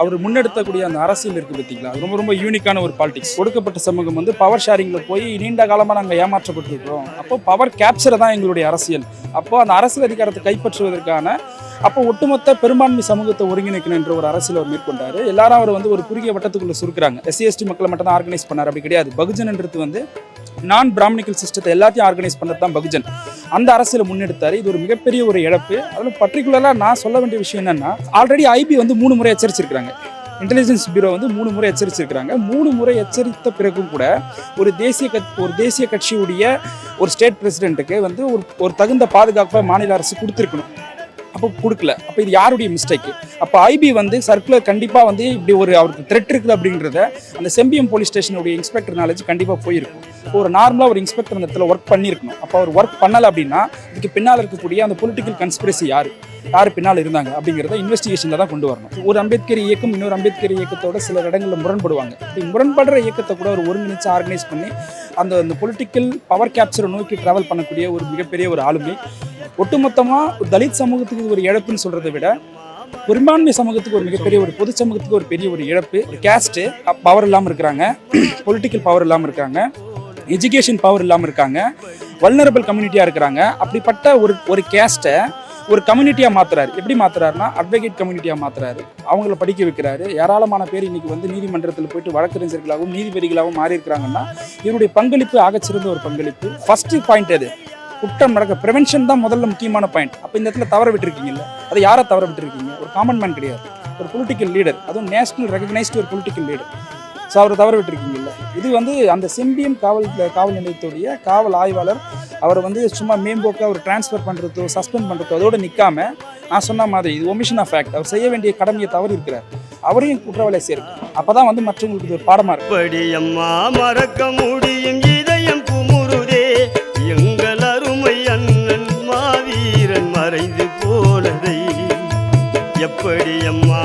அவர் முன்னெடுத்தக்கூடிய அந்த அரசியல் இருக்கு பார்த்தீங்களா? ரொம்ப ரொம்ப யூனிக்கான ஒரு பாலிடிக்ஸ் கொடுக்கப்பட்ட சமூகம் வந்து பவர் ஷேரிங்ல போய் நீண்ட காலமா நாங்கள் ஏமாற்றப்பட்டிருக்கிறோம். அப்போ பவர் கேப்சர் தான் எங்களுடைய அரசியல். அப்போ அந்த அரசியல் அதிகாரத்தை கைப்பற்றுவதற்கான அப்போ ஒட்டுமொத்த பெரும்பான்மை சமூகத்தை ஒருங்கிணைக்கணும் என்ற ஒரு அரசியல் அவர் மேற்கொண்டாரு. எல்லாரும் அவர் வந்து ஒரு குறுகிய வட்டத்துக்குள்ள சுருக்குறாங்க. எஸ்சி எஸ்டி மக்களை மட்டும் தான் ஆர்கனைஸ் பண்ணார். அப்படி கிடையாது. பகுஜன்ன்றது வந்து நான் பிராமணிக்கல் சிஸ்டத்தை எல்லாத்தையும் ஆர்கனைஸ் பண்ணுறது தான் பகுஜன். அந்த அரசியலை முன்னெடுத்தார். இது ஒரு மிகப்பெரிய ஒரு இழப்பு. அதில் பர்டிகுலராக நான் சொல்ல வேண்டிய விஷயம் என்னென்னா ஆல்ரெடி ஐபி வந்து மூணு முறை எச்சரிச்சிருக்காங்க இன்டெலிஜென்ஸ் பியூரோ வந்து மூணு முறை எச்சரிச்சிருக்கிறாங்க. மூணு முறை எச்சரித்த பிறகும் கூட ஒரு தேசிய கட் ஒரு தேசிய கட்சியுடைய ஒரு ஸ்டேட் பிரசிடென்ட்டுக்கு வந்து ஒரு ஒரு தகுந்த பாதுகாப்பை மாநில அரசு கொடுத்துருக்கணும். அப்போ கொடுக்கல. அப்போ இது யாருடைய மிஸ்டேக்கு அப்போ ஐபி வந்து சர்க்குலர் கண்டிப்பாக வந்து இப்படி ஒரு அவருக்கு த்ரெட் இருக்குது அப்படின்றத அந்த செம்பியம் போலீஸ் ஸ்டேஷனுடைய இன்ஸ்பெக்டர் நாலேஜ் கண்டிப்பாக போயிருக்கும். ஒரு நார்மலாக ஒரு இன்ஸ்பெக்டர் அந்த இடத்துல ஒர்க் பண்ணியிருக்கணும். அப்போ அவர் ஒர்க் பண்ணலை அப்படின்னா இதுக்கு பின்னால் இருக்கக்கூடிய அந்த பொலிட்டிக்கல் கன்ஸ்பிரசி யார்? யார் பின்னால் இருந்தாங்க அப்படிங்கிறத இன்வெஸ்டிகேஷனில் தான் கொண்டு வரணும். ஒரு அம்பேத்கர் இயக்கம் இன்னொரு அம்பேத்கர் இயக்கத்தோட சில இடங்களில் முரண்படுவாங்க. இப்படி முரண்படுற இயக்கத்தை கூட ஒரு ஒருங்கிணைச்சு ஆர்கனைஸ் பண்ணி அந்த அந்த பொலிட்டிக்கல் பவர் கேப்சரை நோக்கி ட்ராவல் பண்ணக்கூடிய ஒரு மிகப்பெரிய ஒரு ஆளுமை. ஒட்டுமொத்தமாக தலித் சமூகத்துக்கு ஒரு இழப்புன்னு சொல்கிறத விட பெரும்பான்மை சமூகத்துக்கு ஒரு மிகப்பெரிய ஒரு பொது சமூகத்துக்கு ஒரு பெரிய ஒரு இழப்பு கேஸ்ட்டு பவர் இல்லாமல் இருக்கிறாங்க. பொலிட்டிக்கல் பவர் இல்லாமல் இருக்காங்க. எஜுகேஷன் பவர் இல்லாமல் இருக்காங்க. வல்னரபிள் கம்யூனிட்டியாக இருக்கிறாங்க. அப்படிப்பட்ட ஒரு ஒரு கேஸ்ட்டை ஒரு கம்யூனிட்டியாக மாற்றுறாரு எப்படி மாத்துறாருன்னா அட்வொகேட் கம்யூனிட்டியாக மாற்றுறாரு அவங்கள படிக்க வைக்கிறாரு. ஏராளமான பேர் இன்றைக்கி வந்து நீதிமன்றத்தில் போயிட்டு வழக்கறிஞர்களாகவும் நீதிபதிகளாகவும் மாறி இருக்கிறாங்கன்னா இவருடைய பங்களிப்பு ஆகச்சிறந்த ஒரு பங்களிப்பு. ஃபஸ்ட்டு பாயிண்ட் அது. குற்றம் நடக்க ப்ரிவென்ஷன் தான் முதல்ல முக்கியமான பாயிண்ட் அப்போ இந்த இடத்துல தவற விட்டுருக்கீங்கல்ல அதை யாரை தவற விட்டுருக்கீங்க? ஒரு காமன் மேன் கிடையாது. ஒரு பொலிட்டிக்கல் லீடர் அதுவும் நேஷனல் ரெகக்னைஸ்டு ஒரு பொலிட்டிக்கல் லீடர் ஸோ அவரை தவற விட்டுருக்கீங்கல்ல. இது வந்து அந்த செம்பியம் காவல் காவல் நிலையத்துடைய காவல் ஆய்வாளர் அவரை வந்து சும்மா மேம்போக்காக அவர் டிரான்ஸ்ஃபர் பண்ணுறதோ சஸ்பெண்ட் பண்ணுறதோ அதோடு நிற்காம நான் சொன்ன மாதிரி இது ஒமிஷன் ஆஃப் ஃபேக்ட் அவர் செய்ய வேண்டிய கடமையை தவறி இருக்கிறார். அவரையும் குற்றவாளியை சேர்க்கும் அப்போ தான் வந்து மற்றவங்களுக்கு இது ஒரு பாடமாக இருக்கும் மறக்க முடியும் எங்கள் அண்ணன் மாவீரன் மறைந்து போனதை எப்படி அம்மா